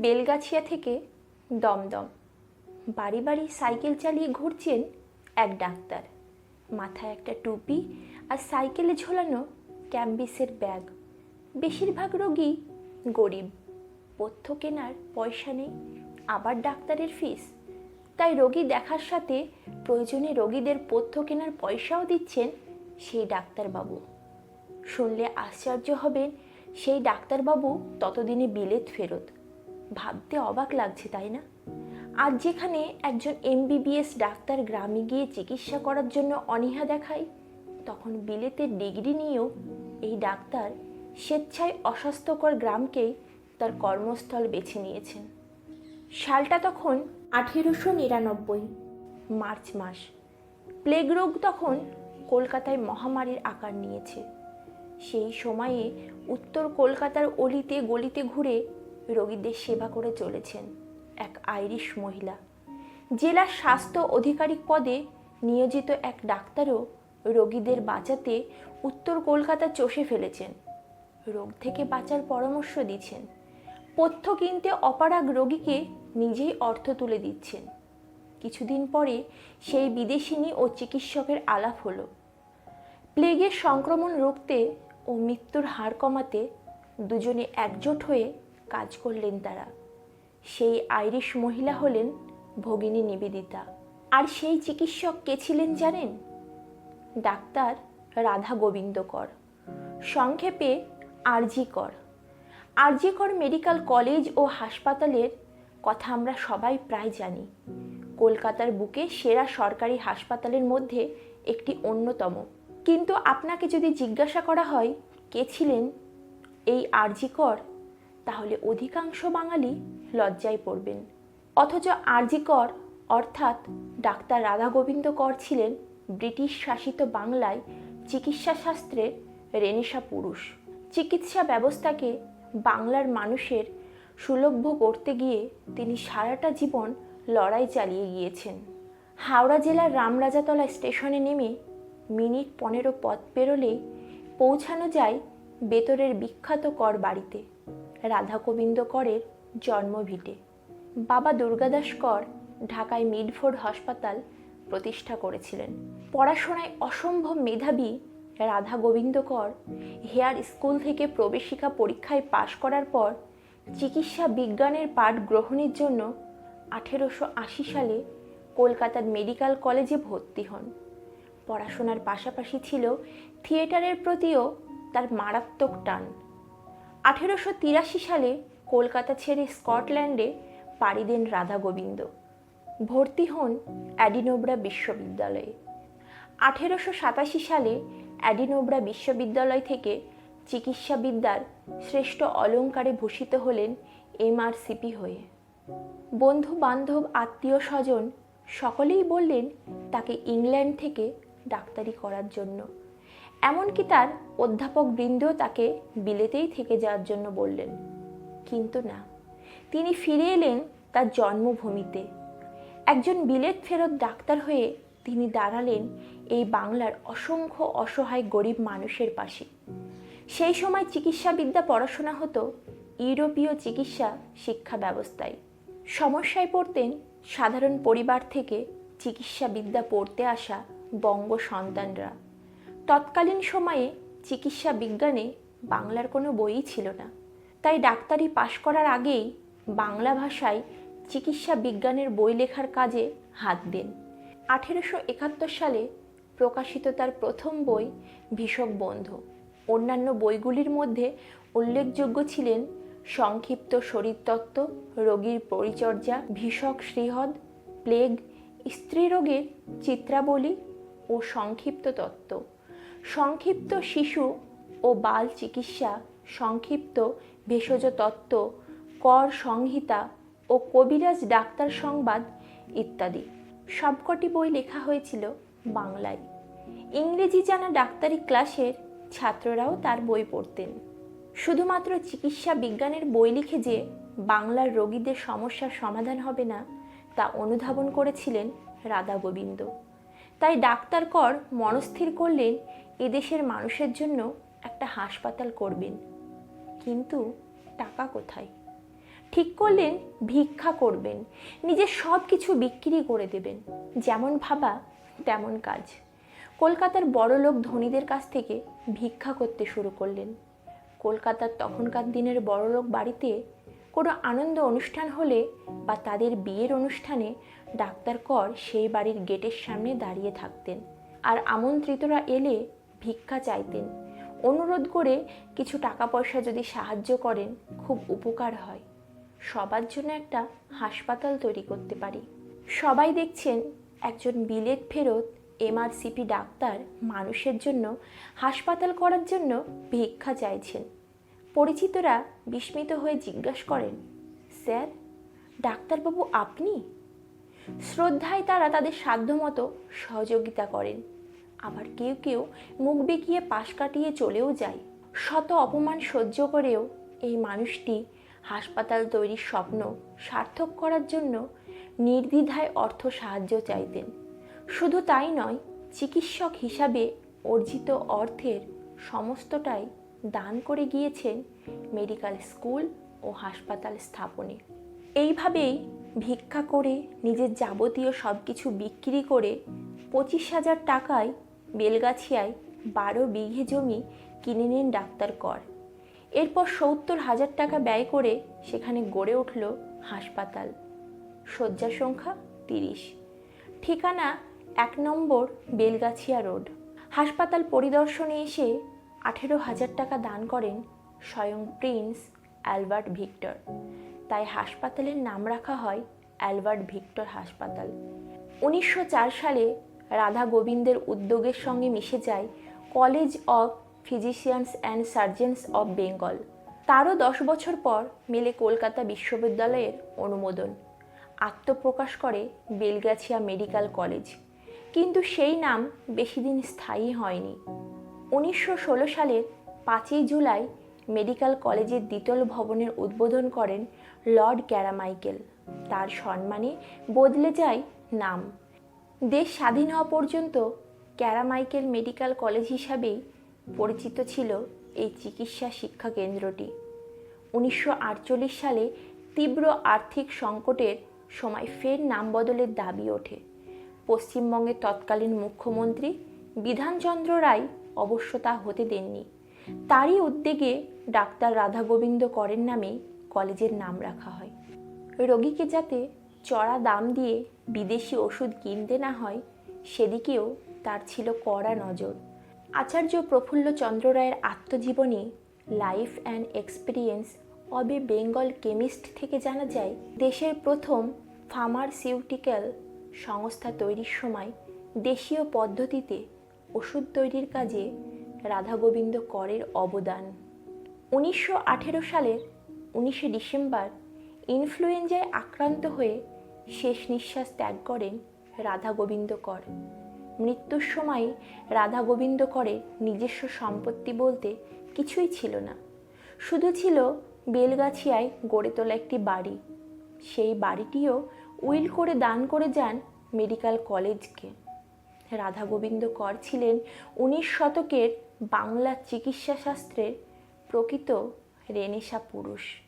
বেলগাছিয়া থেকে দমদম। বাড়ি বাড়ি সাইকেল চালিয়ে ঘুরছেন এক ডাক্তার। মাথায় একটা টুপি আর সাইকেলে ঝোলানো ক্যাম্বিসের ব্যাগ। বেশিরভাগ রোগী গরিব। পথ্য কেনার পয়সা নেই, আবার ডাক্তারের ফিস। তাই রোগী দেখার সাথে প্রয়োজনে রোগীদের পথ্য কেনার পয়সাও দিচ্ছেন সেই ডাক্তারবাবু। শুনলে আশ্চর্য হবেন, সেই ডাক্তারবাবু ততদিনে বিলেত ফেরত। ভাবতে অবাক লাগছে, তাই না? আজ যেখানে একজন এমবিবিএস ডাক্তার গ্রামে গিয়ে চিকিৎসা করার জন্য অনীহা দেখায়, তখন বিলেতের ডিগ্রি নিয়েও এই ডাক্তার স্বেচ্ছায় অস্বাস্থ্যকর গ্রামকেই তার কর্মস্থল বেছে নিয়েছেন। সালটা তখন আঠেরোশো নিরানব্বই, মার্চ মাস। প্লেগ রোগ তখন কলকাতায় মহামারীর আকার নিয়েছে। সেই সময়ে উত্তর কলকাতার অলিতে গলিতে ঘুরে রোগীদের সেবা করে চলেছেন এক আইরিশ মহিলা। জেলা স্বাস্থ্য আধিকারিক পদে নিয়োজিত এক ডাক্তারও রোগীদের বাঁচাতে উত্তর কলকাতা চষে ফেলেছেন। রোগ থেকে বাঁচার পরামর্শ দিচ্ছেন। পথ্য কিনতে অপারাগ রোগীকে নিজেই অর্থ তুলে দিচ্ছেন। কিছুদিন পরে সেই বিদেশিনী ও চিকিৎসকের আলাপ হলো। প্লেগের সংক্রমণ রুখতে ও মৃত্যুর হার কমাতে দুজনে একজোট হয়ে কাজ করলেন তারা। সেই আইরিশ মহিলা হলেন ভগিনী নিবেদিতা। আর সেই চিকিৎসক কে ছিলেন জানেন? ডাক্তার রাধা গোবিন্দ কর সংক্ষেপে আরজি কর আরজি কর মেডিকেল কলেজ ও হাসপাতালের কথা আমরা সবাই প্রায় জানি। কলকাতার বুকে সেরা সরকারি হাসপাতালের মধ্যে একটি অন্যতম। কিন্তু আপনাকে যদি জিজ্ঞাসা করা হয়, কে ছিলেন এই আরজি কর তাহলে অধিকাংশ বাঙালি লজ্জায় পড়বেন। অথচ আরজি কর, অর্থাৎ ডাক্তার রাধা গোবিন্দ কর ছিলেন ব্রিটিশ শাসিত বাংলায় চিকিৎসা শাস্ত্রের রেনেসা পুরুষ। চিকিৎসা ব্যবস্থাকে বাংলার মানুষের সুলভ্য করতে গিয়ে তিনি সারাটা জীবন লড়াই চালিয়ে গিয়েছেন। হাওড়া জেলার রামরাজাতলা স্টেশনে নেমে মিনিট পনেরো পথ পেরোলেই পৌঁছানো যায় বেতরের বিখ্যাত কর বাড়িতে। রাধা গোবিন্দ করের জন্মভিটে। বাবা দুর্গাদাস কর ঢাকায় মিডফোর্ড হাসপাতাল প্রতিষ্ঠা করেছিলেন। পড়াশোনায় অসম্ভব মেধাবী রাধা গোবিন্দ কর হেয়ার স্কুল থেকে প্রবেশিকা পরীক্ষায় পাশ করার পর চিকিৎসা বিজ্ঞানের পাঠ গ্রহণের জন্য আঠেরোশো আশি সালে কলকাতার মেডিকেল কলেজে ভর্তি হন। পড়াশোনার পাশাপাশি ছিল থিয়েটারের প্রতিও তার মারাত্মক টান। আঠেরোশো তিরাশি সালে কলকাতা ছেড়ে স্কটল্যান্ডে পাড়ি দেন রাধা গোবিন্দ। ভর্তি হন অ্যাডিনোব্রা বিশ্ববিদ্যালয়ে। আঠেরোশো সাতাশি সালে অ্যাডিনোব্রা বিশ্ববিদ্যালয় থেকে চিকিৎসাবিদ্যার শ্রেষ্ঠ অলঙ্কারে ভূষিত হলেন এমআরসিপি হয়ে। বন্ধু বান্ধব আত্মীয় স্বজন সকলেই বললেন তাকে ইংল্যান্ড থেকে ডাক্তারি করার জন্য। এমনকি তার অধ্যাপক বৃন্দও তাকে বিলেতেই থেকে যাওয়ার জন্য বললেন। কিন্তু না, তিনি ফিরে এলেন তার জন্মভূমিতে। একজন বিলেত ফেরত ডাক্তার হয়ে তিনি দাঁড়ালেন এই বাংলার অসংখ্য অসহায় গরিব মানুষের পাশে। সেই সময় চিকিৎসাবিদ্যা পড়াশোনা হতো ইউরোপীয় চিকিৎসা শিক্ষা ব্যবস্থায়। সমস্যায় পড়তেন সাধারণ পরিবার থেকে চিকিৎসাবিদ্যা পড়তে আসা বঙ্গ সন্তানরা। তৎকালীন সময়ে চিকিৎসা বিজ্ঞানে বাংলার কোনো বইই ছিল না। তাই ডাক্তারি পাশ করার আগেই বাংলা ভাষায় চিকিৎসা বিজ্ঞানের বই লেখার কাজে হাত দেন। আঠেরোশো একাত্তর সালে প্রকাশিত তার প্রথম বই, ভীষক বন্ধু। অন্যান্য বইগুলির মধ্যে উল্লেখযোগ্য ছিলেন সংক্ষিপ্ত শরীরতত্ত্ব, রোগীর পরিচর্যা, ভীষক শ্রীহদ, প্লেগ, স্ত্রীরোগের চিত্রাবলী ও সংক্ষিপ্ত তত্ত্ব। সংক্ষিপ্ত শিশু ও বাল চিকিৎসা, সংক্ষিপ্ত ভেষজ তত্ত্ব, কর সংহিতা ও কবিরাজ ডাক্তার সংবাদ ইত্যাদি। সবকটি বই লেখা হয়েছিল বাংলায়। ইংরেজি জানা ডাক্তারি ক্লাসের ছাত্ররাও তার বই পড়তেন। শুধুমাত্র চিকিৎসা বিজ্ঞানের বই লিখে যে বাংলার রোগীদের সমস্যার সমাধান হবে না, তা অনুধাবন করেছিলেন রাধা গোবিন্দ। তাই ডাক্তার কর মনস্থির করলেন এদেশের মানুষের জন্য একটা হাসপাতাল করবেন। কিন্তু টাকা কোথায়? ঠিক করলেন ভিক্ষা করবেন নিজের সব কিছু বিক্রি করে দেবেন। যেমন ভাবা, তেমন কাজ। কলকাতার বড়লোক ধনীদের কাছ থেকে ভিক্ষা করতে শুরু করলেন। কলকাতার তখনকার দিনের বড়লোক বাড়িতে কোনো আনন্দ অনুষ্ঠান হলে বা তাদের বিয়ের অনুষ্ঠানে ডাক্তার কর সেই বাড়ির গেটের সামনে দাঁড়িয়ে থাকতেন। আর আমন্ত্রিতরা এলে ভিক্ষা চাইতেন। অনুরোধ করে কিছু টাকা পয়সা যদি সাহায্য করেন, খুব উপকার হয়। সবার জন্য একটা হাসপাতাল তৈরি করতে পারি। সবাই দেখছেন একজন বিলেত ফেরত, এমআরসিপি ডাক্তার মানুষের জন্য হাসপাতাল করার জন্য ভিক্ষা চাইছেন। পরিচিতরা বিস্মিত হয়ে জিজ্ঞাসা করেন, স্যার, ডাক্তারবাবু আপনি? শ্রদ্ধায় তারা তাদের সাধ্যমতো সহযোগিতা করেন। আবার কেউ কেউ মুখ বেঁকিয়ে পাশ কাটিয়ে চলেও যায়। শত অপমান সহ্য করেও এই মানুষটি হাসপাতাল তৈরির স্বপ্ন সার্থক করার জন্য নির্দ্বিধায় অর্থ সাহায্য চাইতেন। শুধু তাই নয়, চিকিৎসক হিসাবে অর্জিত অর্থের সমস্তটাই দান করে গিয়েছেন মেডিকেল স্কুল ও হাসপাতাল স্থাপনে। এইভাবেই ভিক্ষা করে নিজের যাবতীয় সব কিছু বিক্রি করে পঁচিশ হাজার টাকায় বেলগাছিয়ায় বারো বিঘে জমি কিনে নেন ডাক্তার কর। এরপর সত্তর হাজার টাকা ব্যয় করে সেখানে গড়ে উঠল হাসপাতাল। শয্যা সংখ্যা তিরিশ। ঠিকানা এক নম্বর বেলগাছিয়া রোড। হাসপাতাল পরিদর্শনে এসে আঠেরো হাজার টাকা দান করেন স্বয়ং প্রিন্স অ্যালবার্ট ভিক্টর। তাই হাসপাতালের নাম রাখা হয় অ্যালবার্ট ভিক্টর হাসপাতাল। উনিশশো চার সালে রাধা গোবিন্দের উদ্যোগের সঙ্গে মিশে যায় college of physicians and surgeons of Bengal. তারও দশ বছর পর মেলে কলকাতা বিশ্ববিদ্যালয়ের অনুমোদন। আত্মপ্রকাশ করে বেলগাছিয়া মেডিকেল কলেজ। কিন্তু সেই নাম বেশি দিন স্থায়ী হয়নি। উনিশশো ষোলো সালের পাঁচই জুলাই মেডিকেল কলেজের দ্বিতল ভবনের উদ্বোধন করেন লর্ড ক্যারামাইকেল। তার সম্মানে বদলে যায় নাম। দেশ স্বাধীন হওয়া পর্যন্ত ক্যারামাইকেল মেডিকেল কলেজ হিসাবেই পরিচিত ছিল এই চিকিৎসা শিক্ষা কেন্দ্রটি। উনিশশো আটচল্লিশ সালে তীব্র আর্থিক সংকটের সময় ফের নাম বদলের দাবি ওঠে। পশ্চিমবঙ্গের তৎকালীন মুখ্যমন্ত্রী বিধানচন্দ্র রায় অবশ্য তা হতে দেননি। তারই উদ্যোগে ডাক্তার রাধা গোবিন্দ করের নামে কলেজের নাম রাখা হয়। রোগীকে যাতে চড়া দাম দিয়ে বিদেশি ওষুধ কিনতে না হয়, সেদিকেও তার ছিল কড়া নজর। আচার্য প্রফুল্ল চন্দ্র রায়ের আত্মজীবনী life and experience of a Bengal chemist থেকে জানা যায়, দেশের প্রথম ফার্মাসিউটিক্যাল সংস্থা তৈরির সময় দেশীয় পদ্ধতিতে ওষুধ তৈরির কাজে রাধাগোবিন্দ করের অবদান। উনিশশো আঠেরো সালের উনিশে ডিসেম্বর ইনফ্লুয়েঞ্জায় আক্রান্ত হয়ে শেষ নিঃশ্বাস ত্যাগ করেন রাধা গোবিন্দ কর মৃত্যুর সময় রাধা গোবিন্দ করের নিজস্ব সম্পত্তি বলতে কিছুই ছিল না। শুধু ছিল বেলগাছিয়ায় গড়ে তোলা একটি বাড়ি। সেই বাড়িটিও উইল করে দান করে যান মেডিকেল কলেজকে। রাধা গোবিন্দ কর ছিলেন উনিশ শতকের বাংলা চিকিৎসাশাস্ত্রের প্রকৃত রেনেসা পুরুষ।